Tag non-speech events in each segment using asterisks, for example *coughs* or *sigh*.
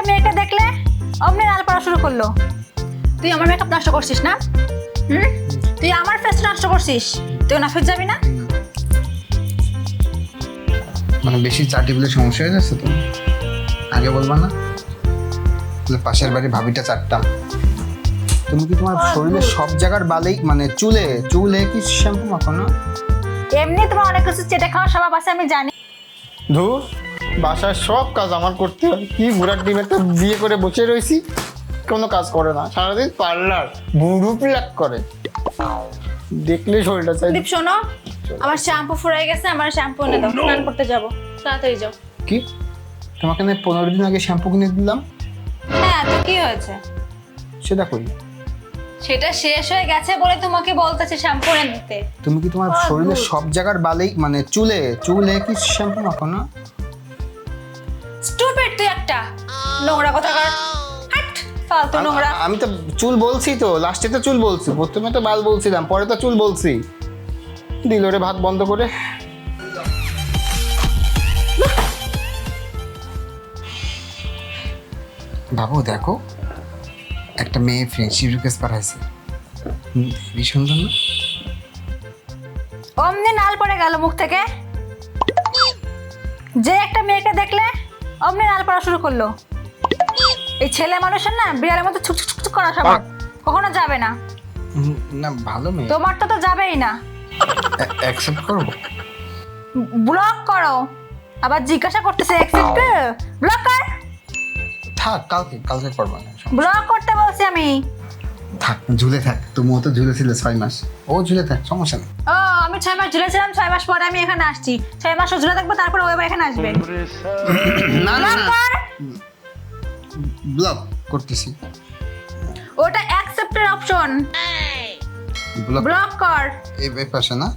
একটা মেয়েকে দেখলে অমনি লাল পড়া শুরু করল। তুই আমার মেকআপ নষ্ট করছিস না? হুম? তুই আমার ফেস নষ্ট করছিস। তুই নাফিস যাবি না? মানে বেশি চাটি বলে সমস্যা হয়ে যাচ্ছে তো? আগে বলবা না? তাহলে পাশের বাড়ি ভাবিটা চারটাম তুমি কি তোমার শরীরে সব জায়গার বালেই মানে চুলে চুলে কি শ্যাম্পু মাখো না? এমনি তোমার অনেক কিছু চেটে খাওয়া স্বভাব আছে আমি জানি। ধুর। বাসার সব কাজ আমার করতে হয়। কি বুড়ার ডিমে তো বিয়ে করে বসে রয়েছি? কোনো কাজ করে না। সারাদিন পার্লার বুড়ু প্লাক করে। দেখলে শরীরটা চাই। দীপ শোনো। আমার শ্যাম্পু ফুরাই গেছে আমার শ্যাম্পু এনে দাও। স্নান করতে যাব। তাড়াতাড়ি যাও। কি? তোমাকে না পনেরো দিন আগে শ্যাম্পু কিনে দিলাম। হ্যাঁ তো কি হয়েছে? সেটা করি সেটা শেষ হয়ে গেছে বলে তোমাকে বলতেছে শ্যাম্পু এনে দিতে। তুমি কি তোমার। শরীরে সব জায়গার বালেই মানে চুলে চুলে কি শ্যাম্পু মাখো না? স্টুপিড তুই একটা। নোংরা কথা কর। হাট ফালতু নোংরা। আমি তো চুল বলছি তো লাস্টে তো চুল বলছি প্রথমে তো বাল বলছিলাম পরে তো চুল বলছি। দিল রে ভাত বন্ধ করে। বাবু দেখো একটা মেয়ে ফ্রেন্ডশিপ রিকোয়েস্ট পাঠাইছে। হেবি সুন্দর না? অমনি নাল পড়ে গেল মুখ থেকে। যে একটা মেয়েকে দেখলে অমনি নাল পড়া শুরু করল। এই ছেলে মানুষের না বিড়ালের মতো ছুক ছুক ছুক করা স্বভাব কখনো যাবে না। না ভালো মেয়ে। তোমার তো তো যাবেই না। অ্যাকসেপ্ট করব? ব্লক করো। আবার জিজ্ঞাসা করতেছে অ্যাকসেপ্ট ব্লক কর। থাক কালকে কালকে করব না ব্লক করতে বলছি আমি। থাক ঝুলে থাক। তুমিও তো ঝুলেছিল ছয় মাস। ও ঝুলে থাক সমস্যা নেই। ও আমি ছয় মাস ঝুলেছিলাম ছয় মাস পরে আমি এখানে আসছি। ছয় মাস ঝুলে থাকব তারপরে ও এবার এখানে আসবে। *coughs* না না না। ব্লক করতেছি। ওটা অ্যাকসেপ্টের অপশন ব্লক কর। এই পাশে না।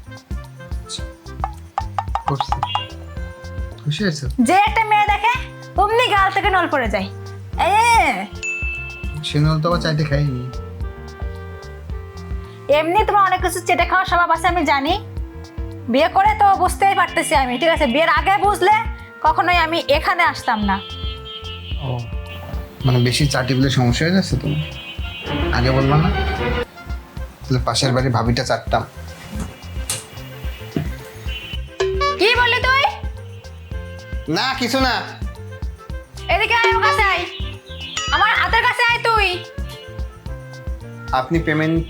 করছি। খুশি হয়েছে? যে একটা মেয়ে দেখে অমনি গাল থেকে নল পড়ে যায়। এ! সে নল তো আবার চাইতে খাইনি এমনি তোমার অনেক কিছু চেটে খাওয়া স্বভাব আছে আমি জানি। বিয়ে করে তো বুঝতেই পারতেছি আমি ঠিক আছে? বিয়ের আগে বুঝলে কখনোই আমি এখানে আসতাম না। ও মানে বেশি চাটি বলে সমস্যা হয়ে যাচ্ছে তুমি আগে বলবা না? তাহলে পাশের বাড়ি ভাবিটা চাটতাম। কি বললি তুই? না কিছু না। এদিকে আয় আমার কাছে আয়। আপনি পেমেন্ট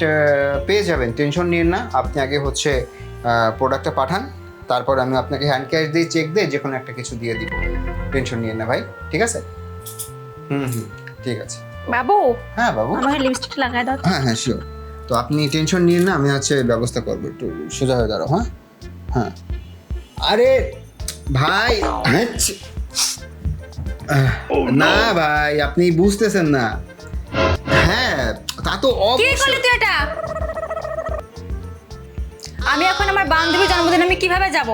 পেয়ে যাবেন। টেনশন নিন না। আপনি আগে হচ্ছে প্রোডাক্টটা পাঠান। তারপর আমি আপনাকে হ্যান্ড ক্যাশ দিয়ে চেক দিয়ে যে কোনো একটা কিছু দিয়ে দিব। টেনশন নিন না ভাই। ঠিক আছে? হুম হুম। ঠিক আছে। বাবু? হ্যাঁ বাবু। আমাকে লিপস্টিক লাগাই দাও হ্যাঁ হ্যাঁ শিওর তো আপনি টেনশন নিন না। আমি হচ্ছে ব্যবস্থা করব। একটু সোজা হয়ে দাঁড়াও হ্যাঁ? হ্যাঁ। আরে ভাই হ্যাচ্ছি। আহ, না ভাই আপনি বুঝতেছেন না। তা তো কি করলি তুই এটা? আমি এখন আমার বান্ধবীর জন্মদিন আমি কীভাবে যাব?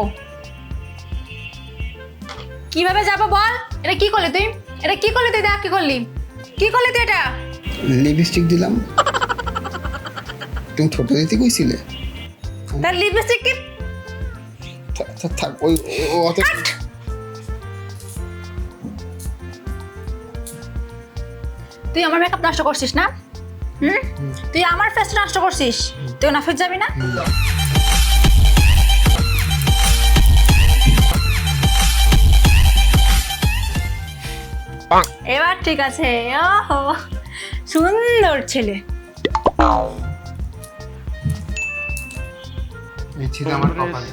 কীভাবে যাব বল? এটা কি করলি তুই? এটা কি করলি তুই? দেখ কি করলি? কি করলি তুই এটা? লিপস্টিক দিলাম। তুমি ছোট দিতে কইছিলে? তার লিপস্টিক কি? থাক, ওই অত তুই আমার মেকআপ নষ্ট করছিস না? হুম? তুই আমার ফেস নষ্ট করছিস? তুই নাফিস যাবি না? এবার ঠিক আছে। ওহো সুন্দর ছেলে। এই ছিল আমার কপালে।